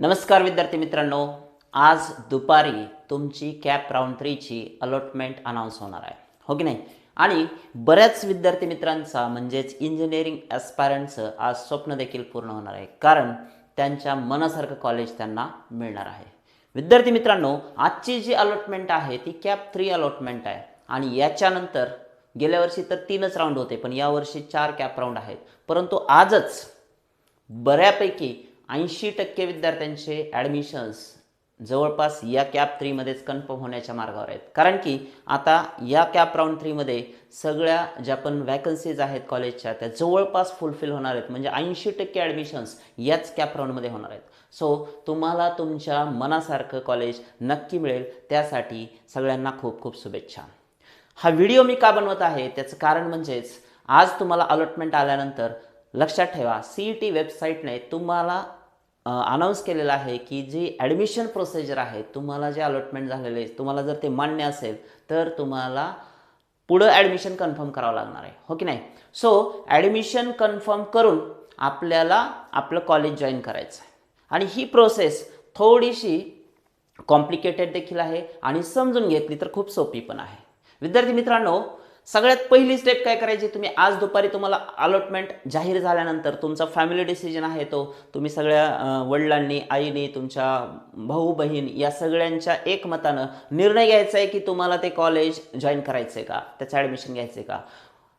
नमस्कार विद्यार्थी मित्रांनो आज दुपारी तुमची कॅप राऊंड थ्रीची अलॉटमेंट अनाऊन्स होणार आहे. हो की नाही? आणि बऱ्याच विद्यार्थी मित्रांचा म्हणजेच इंजिनिअरिंग ॲस्पायरंटचं आज स्वप्न देखील पूर्ण होणार आहे. कारण त्यांच्या मनासारखं कॉलेज त्यांना मिळणार आहे. विद्यार्थी मित्रांनो आजची जी अलॉटमेंट आहे ती कॅप थ्री अलॉटमेंट आहे. आणि याच्यानंतर गेल्या वर्षी तर तीनच राऊंड होते पण यावर्षी चार कॅप राऊंड आहेत. परंतु आजच बऱ्यापैकी ऐंशी टक्के विद्यार्थ्यांचे ॲडमिशन्स जवळपास या कॅप थ्रीमध्येच कन्फर्म होण्याच्या मार्गावर आहेत. कारण की आता या कॅप राऊंड थ्रीमध्ये सगळ्या ज्या पण वॅकन्सीज आहेत कॉलेजच्या त्या जवळपास फुलफिल होणार आहेत. म्हणजे ऐंशी टक्के ॲडमिशन्स याच कॅप राऊंडमध्ये होणार आहेत. सो तुम्हाला तुमच्या मनासारखं कॉलेज नक्की मिळेल. त्यासाठी सगळ्यांना खूप खूप शुभेच्छा. हा व्हिडिओ मी का बनवत आहे? त्याचं कारण म्हणजेच आज तुम्हाला अलॉटमेंट आल्यानंतर लक्षात ठेवा सी ई टी वेबसाईटने तुम्हाला अनाऊन्स केलेलं आहे की जी ॲडमिशन प्रोसिजर आहे तुम्हाला जे अलॉटमेंट झालेले आहे, तुम्हाला जर ते मान्य असेल तर तुम्हाला पुढं ॲडमिशन कन्फर्म करावं लागणार आहे. हो की नाही? सो ॲडमिशन कन्फर्म करून आपल्याला आपलं कॉलेज जॉईन करायचं आहे. आणि ही प्रोसेस थोडीशी कॉम्प्लिकेटेड देखील आहे आणि समजून घेतली तर खूप सोपी पण आहे. विद्यार्थी मित्रांनो सगळ्यात पहिली स्टेप काय करायची? तुम्ही आज दुपारी तुम्हाला अलॉटमेंट जाहीर झाल्यानंतर तुमचा फॅमिली डिसिजन आहे तो. तुम्ही सगळ्या वडिलांनी आईने तुमच्या भाऊ बहीण या सगळ्यांच्या एकमतानं निर्णय घ्यायचा आहे की तुम्हाला ते कॉलेज जॉईन करायचं आहे का? त्याचं ॲडमिशन घ्यायचं आहे का?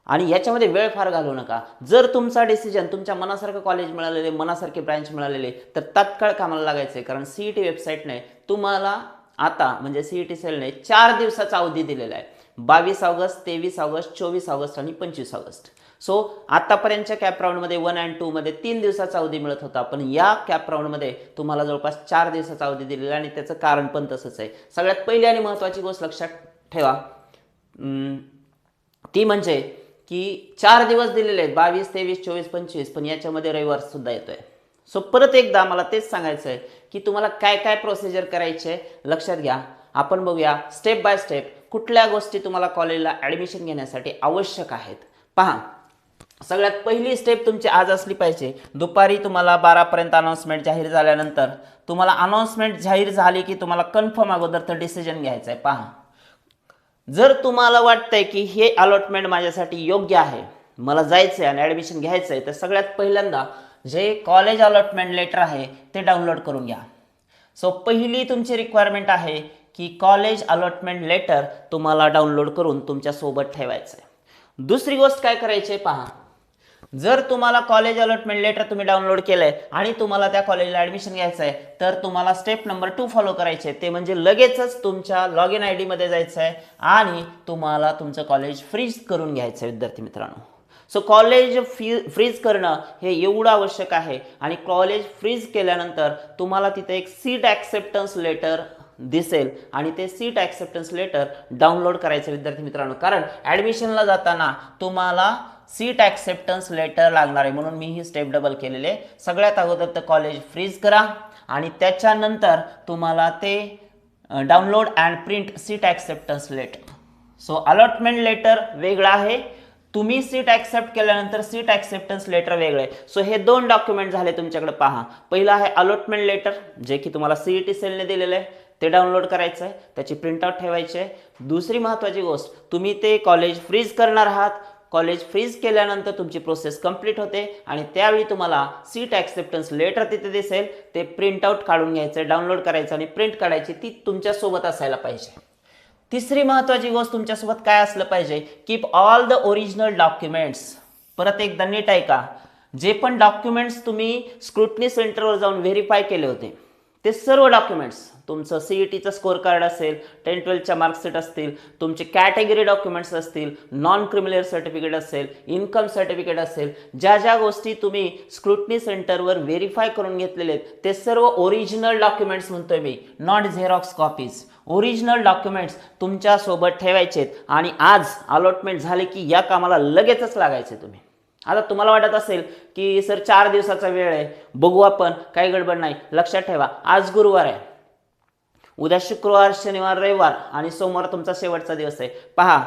आणि याच्यामध्ये वेळ फार घालवू नका. जर तुमचा डिसिजन तुमच्या मनासारखं कॉलेज मिळालेले मनासारखे ब्रँच मिळालेले तर तात्काळ कामाला लागायचं आहे कारण सीईटी टी वेबसाईटने तुम्हाला आता म्हणजे सीईटी टी सेलने चार दिवसाचा अवधी दिलेला आहे बावीस ऑगस्ट तेवीस ऑगस्ट चोवीस ऑगस्ट आणि पंचवीस ऑगस्ट. सो आतापर्यंतच्या कॅप राऊंडमध्ये वन अँड टूमध्ये तीन दिवसाचा अवधी मिळत होता. पण या कॅप राऊंडमध्ये तुम्हाला जवळपास चार दिवसाचा अवधी दिलेला आहे आणि त्याचं कारण पण तसंच आहे. सगळ्यात पहिली आणि महत्त्वाची गोष्ट लक्षात ठेवा. ती म्हणजे की चार दिवस दिलेले आहेत. बावीस तेवीस चोवीस पंचवीस पण याच्यामध्ये रविवार सुद्धा येतोय. सो परत एकदा मला तेच सांगायचं आहे की तुम्हाला काय काय प्रोसिजर करायचे लक्षात घ्या. आपण बघूया. स्टेप बाय स्टेप कुठल्या गोष्टी तुम्हाला कॉलेजला ॲडमिशन घेण्यासाठी आवश्यक आहेत? पहा सगळ्यात पहिली स्टेप तुमची आज असली पाहिजे. दुपारी तुम्हाला बारापर्यंत अनाऊन्समेंट जाहीर झाल्यानंतर तुम्हाला अनाऊन्समेंट जाहीर झाली की तुम्हाला कन्फर्म अगोदर तर डिसिजन घ्यायचं आहे. पहा जर तुम्हाला वाटतंय की हे अलॉटमेंट माझ्यासाठी योग्य आहे मला जायचं आहे आणि ॲडमिशन घ्यायचं आहे तर सगळ्यात पहिल्यांदा जे कॉलेज अलॉटमेंट लेटर आहे ते डाउनलोड करून घ्या. सो पहिली तुमची रिक्वायरमेंट आहे की कॉलेज अलॉटमेंट लेटर तुम्हाला डाउनलोड करून तुमच्यासोबत ठेवायचं आहे दुसरी गोष्ट काय करायची आहे पहा. जर तुम्हाला कॉलेज अलॉटमेंट लेटर तुम्ही डाउनलोड केलंय आणि तुम्हाला त्या कॉलेजला ॲडमिशन घ्यायचं आहे तर तुम्हाला स्टेप नंबर टू फॉलो करायचे. ते म्हणजे लगेचच तुमच्या लॉग इन आय डीमध्ये जायचं आहे आणि तुम्हाला तुमचं कॉलेज फ्रीज करून घ्यायचं आहे विद्यार्थी मित्रांनो. सो कॉलेज फी फ्रीज करणं हे एवढं आवश्यक आहे आणि कॉलेज फ्रीज केल्यानंतर तुम्हाला तिथे एक सीट ॲक्सेप्टन्स लेटर दिसेल आणि ते सीट ॲक्सेप्टन्स लेटर डाउनलोड करायचं विद्यार्थी मित्रांनो. कारण ॲडमिशनला जाताना तुम्हाला सीट ॲक्सेप्टन्स लेटर लागणार आहे. म्हणून मी ही स्टेप डबल केलेले सगळ्यात अगोदर तर कॉलेज फ्रीज करा आणि त्याच्यानंतर तुम्हाला ते download and print seat acceptance letter so allotment letter वेगळं आहे. तुम्ही सीट ॲक्सेप्ट केल्यानंतर सीट ॲक्सेप्टन्स लेटर वेगळं आहे. सो हे दोन डॉक्युमेंट झाले तुमच्याकडे पहा. पहिलं आहे अलॉटमेंट लेटर जे की तुम्हाला सी ई टी सेलने दिलेलं आहे. ते डाउनलोड करायचं आहे त्याची प्रिंटआउट ठेवायची आहे दुसरी महत्त्वाची गोष्ट तुम्ही ते कॉलेज फ्रीज करणार आहात. कॉलेज फ्रीज केल्यानंतर तुमची प्रोसेस कंप्लीट होते आणि त्यावेळी तुम्हाला सीट ॲक्सेप्टन्स लेटर तिथे दिसेल. ते प्रिंटआउट काढून घ्यायचं डाउनलोड करायचं आणि प्रिंट काढायची. ती तुमच्यासोबत असायला पाहिजे. तिसरी महत्त्वाची गोष्ट तुमच्यासोबत काय असलं पाहिजे? Keep all the original documents परत एकदा नीट ऐका. जे पण डॉक्युमेंट्स तुम्ही स्क्रुटनी सेंटरवर जाऊन व्हेरीफाय केले होते ते सर्व डॉक्युमेंट्स तुमचं सी ई टीचं स्कोअर कार्ड असेल टेन ट्वेल्थच्या मार्कशीट असतील तुमचे कॅटेगरी डॉक्युमेंट्स असतील नॉन क्रिमिनल सर्टिफिकेट असेल इन्कम सर्टिफिकेट असेल ज्या ज्या गोष्टी तुम्ही स्क्रुटनी सेंटरवर व्हेरीफाय करून घेतलेले आहेत ते सर्व ओरिजिनल डॉक्युमेंट्स म्हणतोय मी not xerox copies original documents तुमच्यासोबत ठेवायचे आहेत आणि आज अलॉटमेंट झाले की या कामाला लगेचच लागायचे तुम्ही. आता तुम्हाला वाटत असेल की सर चार दिवसाचा वेळ आहे बघू आपण काही गडबड नाही लक्षात ठेवा आज गुरुवार आहे. उद्या शुक्रवार शनिवार रविवार आणि सोमवार तुमचा शेवटचा दिवस आहे. पहा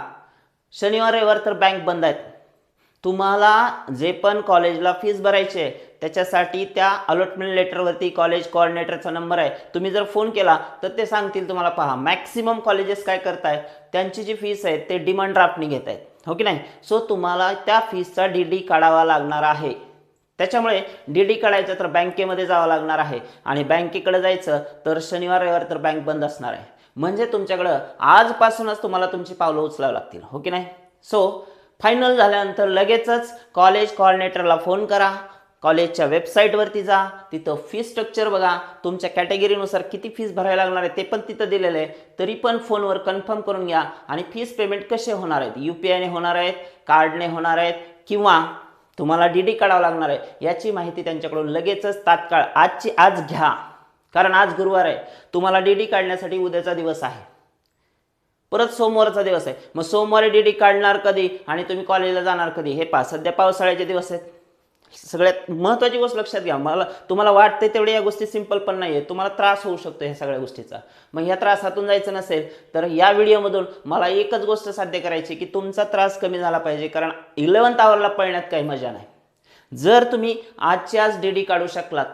शनिवार रविवार तर बँक बंद आहेत. तुम्हाला जे पण कॉलेजला फीस भरायची आहे त्याच्यासाठी त्या अलॉटमेंट लेटरवरती कॉलेज कॉर्डिनेटरचा नंबर आहे. तुम्ही जर फोन केला तर ते सांगतील तुम्हाला पहा मॅक्सिमम कॉलेजेस काय करतायत त्यांची जी फीस आहे ते डिमांड ड्राफ्टनी घेत आहेत हो की नाही? सो तुम्हाला त्या फीसचा डी डी काढावा लागणार आहे. त्याच्यामुळे डी डी काढायचं तर बँकेमध्ये जावं लागणार आहे. आणि बँकेकडे जायचं तर शनिवार रविवार तर बँक बंद असणार आहे. म्हणजे तुमच्याकडं आजपासूनच तुम्हाला तुमची पावलं उचलावी लागतील. हो की नाही? सो फायनल झाल्यानंतर लगेचच कॉलेज कॉर्डिनेटरला फोन करा. कॉलेजच्या वेबसाईटवरती जा. तिथं फी स्ट्रक्चर बघा. तुमच्या कॅटेगरीनुसार किती फीस भरायला लागणार आहे ते पण तिथं दिलेलं आहे. तरी पण फोनवर कन्फर्म करून घ्या. आणि फीस पेमेंट कसे होणार आहेत? यू पी आयने होणार आहेत? कार्डने होणार आहेत? किंवा तुम्हाला डी डी काढावं लागणार आहे. याची माहिती त्यांच्याकडून लगेचच तात्काळ आजची आज घ्या. कारण आज गुरुवार आहे. तुम्हाला डी डी काढण्यासाठी उद्याचा दिवस आहे. परत सोमवारचा दिवस आहे. मग सोमवारी डी डी काढणार कधी? आणि तुम्ही कॉलेजला जाणार कधी? हे पहा सध्या पावसाळ्याचे दिवस आहेत. सगळ्यात महत्त्वाची गोष्ट लक्षात घ्या. मला तुम्हाला वाटते तेवढे या गोष्टी सिंपल पण नाही आहे तुम्हाला त्रास होऊ शकतो ह्या सगळ्या गोष्टीचा. मग ह्या त्रासातून जायचं नसेल तर या व्हिडिओमधून मला एकच गोष्ट साध्य करायची की तुमचा त्रास कमी झाला पाहिजे कारण इलेवन्थ आवरला पळण्यात काही मजा नाही. जर तुम्ही आजची आज डी डी काढू शकलात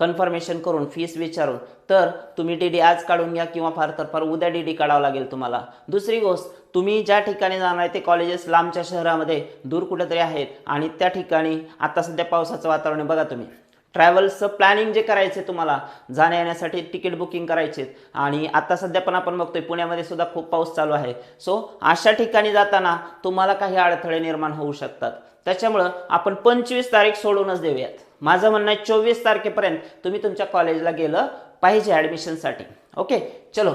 कन्फर्मेशन करून फीस विचारून तर तुम्ही डी डी आज काढून घ्या किंवा फार तर फार उद्या डी डी काढावं लागेल तुम्हाला. दुसरी गोष्ट तुम्ही ज्या ठिकाणी जाणार आहे ते कॉलेजेस लांबच्या शहरामध्ये दूर कुठेतरी आहेत आणि त्या ठिकाणी आता सध्या पावसाचं वातावरण बघा तुम्ही. ट्रॅव्हल्सचं प्लॅनिंग जे करायचे तुम्हाला जाण्या येण्यासाठी तिकीट बुकिंग करायचे आणि आता सध्या पण आपण बघतोय पुण्यामध्ये सुद्धा खूप पाऊस चालू आहे. सो अशा ठिकाणी जाताना तुम्हाला काही अडथळे निर्माण होऊ शकतात. त्याच्यामुळं आपण पंचवीस तारीख सोडूनच देऊयात. माझं म्हणणं आहे चोवीस तारखेपर्यंत तुम्ही तुमच्या कॉलेजला गेलं पाहिजे ॲडमिशनसाठी ओके चलो.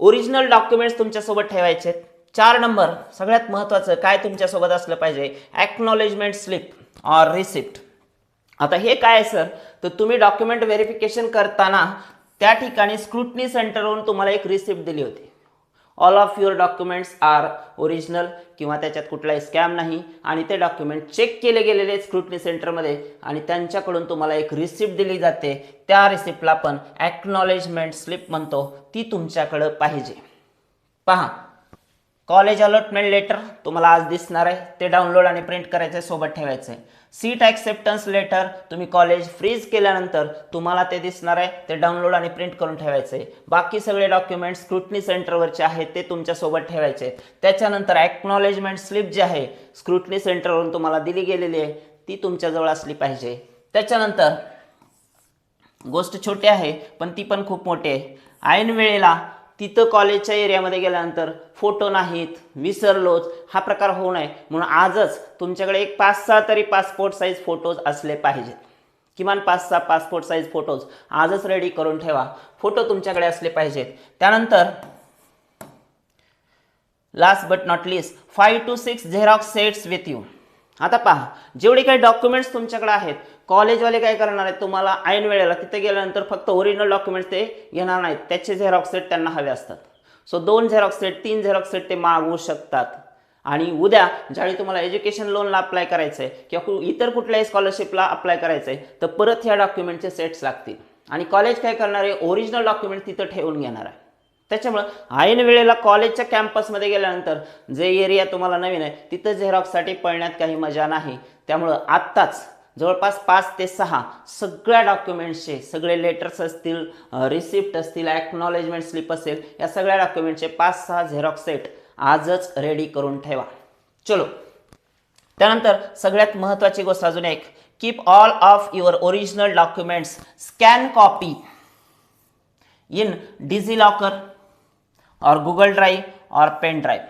ओरिजिनल डॉक्युमेंट्स तुमच्यासोबत ठेवायचे आहेत. चार नंबर सगळ्यात महत्त्वाचं काय तुमच्यासोबत असलं पाहिजे? ॲक्नॉलेजमेंट स्लिप ऑर रिसिप्ट आता हे काय आहे सर तर तुम्ही डॉक्युमेंट व्हेरिफिकेशन करताना त्या ठिकाणी स्क्रुटनी सेंटरवरून तुम्हाला एक रिसिप्ट दिली होती. All of your documents are original किंवा त्याच्यात कुठलाही स्कॅम नाही आणि ते डॉक्युमेंट चेक केले गेलेले स्क्रुटनी सेंटरमध्ये आणि त्यांच्याकडून तुम्हाला एक रिसिप्ट दिली जाते. त्या रिसिप्टला आपण ॲक्नॉलेजमेंट स्लिप म्हणतो. ती तुमच्याकडं पाहिजे. पहा. कॉलेज अलॉटमेंट लेटर तुम्हाला आज दिसणार आहे. ते डाउनलोड आणि प्रिंट करायचं आहे सोबत ठेवायचं आहे सीट ॲक्सेप्टन्स लेटर तुम्ही कॉलेज फ्रीज केल्यानंतर तुम्हाला ते दिसणार आहे ते डाउनलोड आणि प्रिंट करून ठेवायचं. आहे बाकी सगळे डॉक्युमेंट स्क्रुटनी सेंटरवरचे आहेत ते तुमच्यासोबत ठेवायचे. त्याच्यानंतर ॲक्नॉलेजमेंट स्लिप जी आहे स्क्रुटनी सेंटरवरून तुम्हाला दिली गेलेली आहे ती तुमच्याजवळ असली पाहिजे. त्याच्यानंतर गोष्ट छोटी आहे पण ती पण खूप मोठी आहे. ऐन वेळेला तिथं कॉलेजच्या एरियामध्ये गेल्यानंतर फोटो नाहीत विसरलोच हा प्रकार होऊ नये. म्हणून आजच तुमच्याकडे एक पाच सहा तरी पासपोर्ट साईज फोटोज असले पाहिजेत. किमान पाच सहा पासपोर्ट साईज फोटोज आजच रेडी करून ठेवा. फोटो तुमच्याकडे असले पाहिजेत. त्यानंतर last but not least five two six xerox sets with you आता पहा जेवढे काही डॉक्युमेंट्स तुमच्याकडे आहेत कॉलेजवाले काय करणार आहेत तुम्हाला ऐन वेळेला? तिथे गेल्यानंतर फक्त ओरिजिनल डॉक्युमेंट्स ते घेणार नाहीत. त्याचे झेरॉक्स सेट त्यांना हवे असतात. सो दोन झेरॉक्स सेट तीन झेरॉक्स सेट ते मागवू शकतात. आणि उद्या ज्यावेळी तुम्हाला एज्युकेशन लोनला अप्लाय करायचं आहे किंवा इतर कुठल्याही स्कॉलरशिपला अप्लाय करायचं आहे तर परत ह्या डॉक्युमेंटचे सेट्स लागतील. आणि कॉलेज काय करणार आहे? ओरिजिनल डॉक्युमेंट तिथं ठेवून घेणार आहे. त्याच्यामुळं ऐन वेळेला कॉलेजच्या कॅम्पसमध्ये गेल्यानंतर जे एरिया तुम्हाला नवीन आहे तिथं झेरॉक्ससाठी पळण्यात काही मजा नाही. त्यामुळं आत्ताच जवळपास पाच ते सहा सगळ्या डॉक्युमेंट्सचे सगळे लेटर्स असतील रिसिप्ट असतील ॲक्नॉलेजमेंट स्लिप असेल या सगळ्या डॉक्युमेंटचे पाच सहा झेरॉक्स सेट आजच रेडी करून ठेवा. चलो. त्यानंतर सगळ्यात महत्त्वाची गोष्ट अजून एक. Keep all of your original documents scan copy in DigiLocker और गुगल ड्राईव्ह और पेन ड्राईव्ह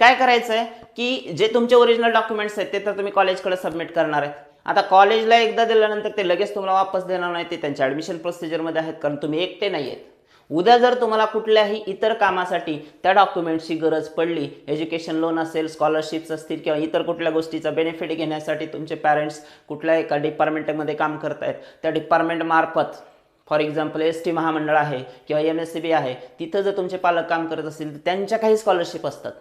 काय करायचं आहे की जे तुमचे ओरिजिनल डॉक्युमेंट्स आहेत ते तर तुम्ही कॉलेजकडे सबमिट करणार आहेत. आता कॉलेजला एकदा दिल्यानंतर ते लगेच तुम्हाला वापस देणार नाही ते त्यांच्या ॲडमिशन प्रोसिजरमध्ये आहेत कारण तुम्ही एकटे नाही आहेत उद्या जर तुम्हाला कुठल्याही इतर कामासाठी त्या डॉक्युमेंट्सची गरज पडली एज्युकेशन लोन असेल स्कॉलरशिप्स असतील किंवा इतर कुठल्या गोष्टीचा बेनिफिट घेण्यासाठी तुमचे पॅरेंट्स कुठल्या एका डिपार्टमेंटमध्ये काम करत आहेत त्या डिपार्टमेंटमार्फत फॉर एक्झाम्पल एस टी महामंडळ आहे किंवा एम एस सी बी आहे तिथं जर तुमचे पालक काम करत असतील तर त्यांच्या काही स्कॉलरशिप असतात.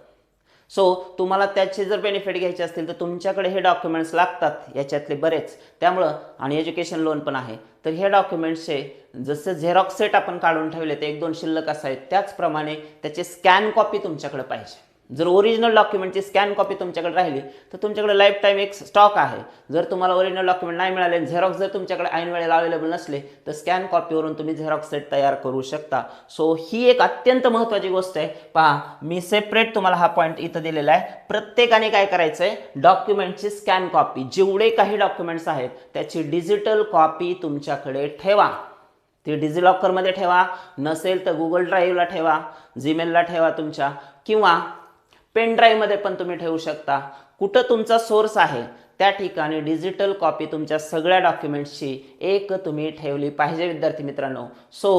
सो तुम्हाला त्याचे जर बेनिफिट घ्यायचे असतील तर तुमच्याकडे हे डॉक्युमेंट्स लागतात याच्यातले बरेच. त्यामुळं आणि एज्युकेशन लोन पण आहे. तर हे डॉक्युमेंट्सचे जसं झेरॉक्स सेट आपण काढून ठेवले ते एक दोन शिल्लक असावेत त्याचप्रमाणे त्याचे स्कॅन कॉपी तुमच्याकडे पाहिजे. जर ओरिजिनल डॉक्युमेंटची स्कॅन कॉपी तुमच्याकडे राहिली तर तुमच्याकडे लाईफ टाईम एक स्टॉक आहे. जर तुम्हाला ओरिजिनल डॉक्युमेंट नाही मिळाले झेरॉक्स जर तुमच्याकडे ऐन वेळेला अवेलेबल नसले तर स्कॅन कॉपीवरून तुम्ही झेरॉक्स सेट तयार करू शकता. सो ही एक अत्यंत महत्त्वाची गोष्ट आहे. पहा मी सेपरेट तुम्हाला हा पॉईंट इथं दिलेला आहे. प्रत्येकाने काय करायचं आहे डॉक्युमेंटची स्कॅन कॉपी जेवढे काही डॉक्युमेंट्स आहेत त्याची डिजिटल कॉपी तुमच्याकडे ठेवा. ती डिजिलॉकरमध्ये ठेवा. नसेल तर गुगल ड्राईव्हला ठेवा जीमेलला ठेवा तुमच्या. किंवा पेन ड्राईव्हमध्ये पण तुम्ही ठेवू शकता. कुठं तुमचा सोर्स आहे त्या ठिकाणी डिजिटल कॉपी तुमच्या सगळ्या डॉक्युमेंट्सची एक तुम्ही ठेवली पाहिजे विद्यार्थी मित्रांनो. सो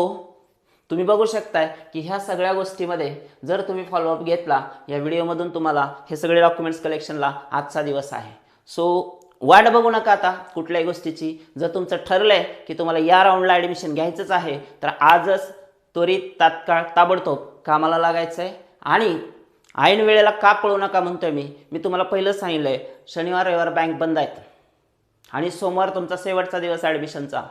तुम्ही बघू शकताय की ह्या सगळ्या गोष्टीमध्ये जर तुम्ही फॉलोअप घेतला या व्हिडिओमधून तुम्हाला हे सगळे डॉक्युमेंट्स कलेक्शनला आजचा दिवस आहे. सो वाट बघू नका आता कुठल्याही गोष्टीची. जर तुमचं ठरलंय की तुम्हाला या राऊंडला ॲडमिशन घ्यायचंच आहे तर आजच त्वरित तात्काळ ताबडतोब कामाला लागायचं आहे आणि ऐन वेळेला का पळू नका म्हणतोय मी. मी तुम्हाला पहिलं आहे शनिवार रविवार बँक बंद आहेत. आणि सोमवार तुमचा शेवटचा दिवस ॲडमिशनचा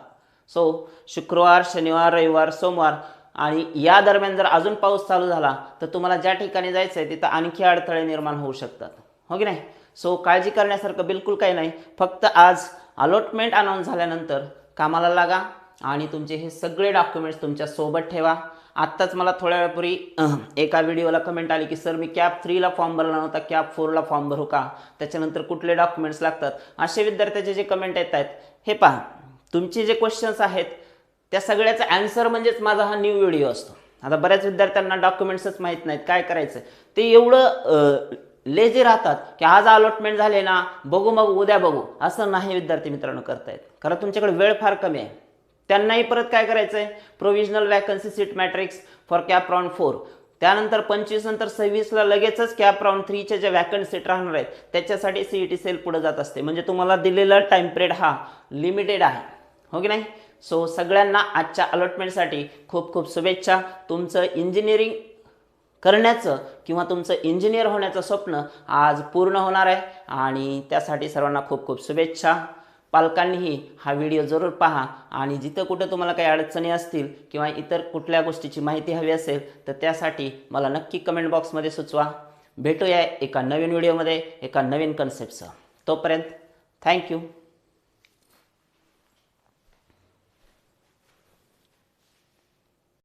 सो शुक्रवार शनिवार रविवार सोमवार आणि या दरम्यान जर अजून पाऊस चालू झाला तर तुम्हाला ज्या ठिकाणी जायचं आहे तिथं आणखी अडथळे निर्माण होऊ शकतात. हो की नाही? सो काळजी करण्यासारखं बिलकुल काही नाही. फक्त आज अलॉटमेंट अनाऊन्स झाल्यानंतर कामाला लागा आणि तुमचे हे सगळे डॉक्युमेंट्स तुमच्यासोबत ठेवा. आत्ताच मला थोड्या वेळापूर्वी एका व्हिडिओला कमेंट आली की सर मी कॅप थ्रीला फॉर्म भरला नव्हता कॅप फोरला फॉर्म भरू का? त्याच्यानंतर कुठले डॉक्युमेंट्स लागतात? असे विद्यार्थ्याचे जे कमेंट येत आहेत हे पहा तुमचे जे क्वेश्चन्स आहेत त्या सगळ्याचा ॲन्सर म्हणजेच माझा हा न्यू व्हिडिओ असतो. आता बऱ्याच विद्यार्थ्यांना डॉक्युमेंट्सच माहीत नाहीत काय करायचं? ते एवढं लेझी राहतात की आज अलॉटमेंट झाले ना बघू मग उद्या बघू. असं नाही विद्यार्थी मित्रांनो करतायत. कारण तुमच्याकडे वेळ फार कमी आहे. त्यांनाही परत काय करायचं आहे provisional vacancy seat matrix for CAP round four त्यानंतर पंचवीस नंतर सव्वीसला लगेचच कॅप राऊंड थ्रीच्या ज्या वॅकंट सीट राहणार आहेत त्याच्यासाठी सी ई टी सेल पुढे जात असते. म्हणजे तुम्हाला दिलेला टाईम पिरियड हा लिमिटेड आहे. हो की नाही? सो सगळ्यांना आजच्या अलॉटमेंटसाठी खूप खूप शुभेच्छा. तुमचं इंजिनिअरिंग करण्याचं किंवा तुमचं इंजिनियर होण्याचं स्वप्न आज पूर्ण होणार आहे. आणि त्यासाठी सर्वांना खूप खूप शुभेच्छा. पालकांनीही हा व्हिडिओ जरूर पहा. आणि जिथं कुठं तुम्हाला काही अडचणी असतील किंवा इतर कुठल्या गोष्टीची माहिती हवी असेल तर त्यासाठी मला नक्की कमेंट बॉक्समध्ये सुचवा. भेटूया एका नवीन व्हिडिओमध्ये एका नवीन कन्सेप्टसह तोपर्यंत थँक्यू